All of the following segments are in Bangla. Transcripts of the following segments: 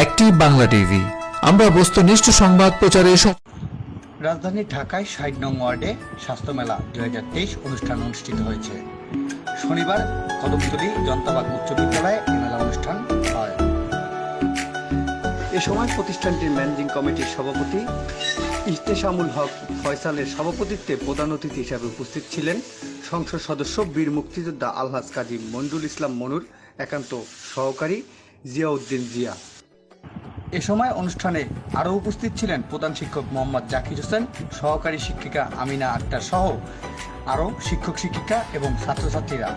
একটি বাংলা টিভি। আমরা বস্তুনিষ্ঠ সংবাদ প্রচারে রাজধানী ঢাকায় ষাট নং ওয়ার্ডে স্বাস্থ্যমেলা দু হাজার তেইশ অনুষ্ঠান অনুষ্ঠিত হয়েছে। শনিবার কদমতলী জনতাবাগ উচ্চ বিদ্যালয়ে এই মেলা অনুষ্ঠান হয়। এ সময় প্রতিষ্ঠানটির ম্যানেজিং কমিটির সভাপতি ইহতেশামুল হক ফয়সালের সভাপতিত্বে প্রধান অতিথি হিসাবে উপস্থিত ছিলেন সংসদ সদস্য বীর মুক্তিযোদ্ধা আলহাজ কাজী মঞ্জুল ইসলাম মনুর একান্ত সহকারী জিয়াউদ্দিন জিয়া। এ সময় অনুষ্ঠানে আরও উপস্থিত ছিলেন প্রধান শিক্ষক মোহাম্মদ জাকির হোসেন, সহকারী শিক্ষিকা আমিনা আক্তার সহ আরও শিক্ষক, শিক্ষিকা এবং ছাত্রছাত্রীরা।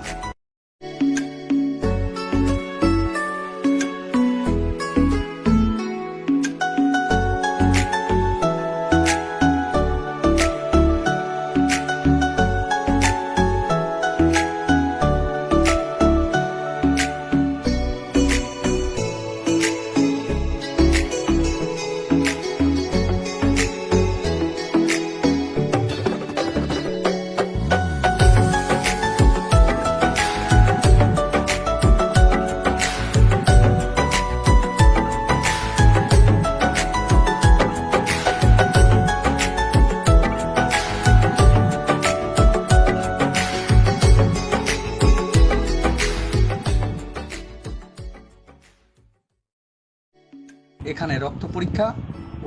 এখানে রক্ত পরীক্ষা,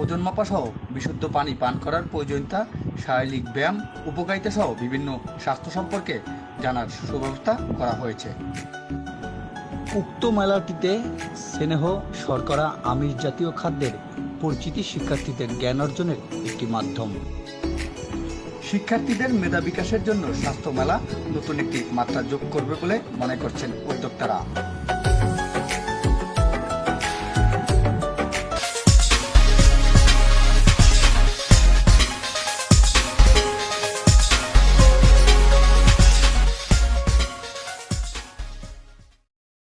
ওজন মাপা সহ বিশুদ্ধ পানি পান করার প্রয়োজনীয়তা, শারীরিক ব্যায়াম উপকারিতা সহ বিভিন্ন স্বাস্থ্য সম্পর্কে জানার সুব্যবস্থা করা হয়েছে। উক্ত মেলাটিতে স্নেহ, শর্করা, আমিষ জাতীয় খাদ্যের পরিচিতি শিক্ষার্থীদের জ্ঞান অর্জনের একটি মাধ্যম। শিক্ষার্থীদের মেধা বিকাশের জন্য স্বাস্থ্য মেলা নতুন একটি মাত্রা যোগ করবে বলে মনে করছেন উদ্যোক্তারা।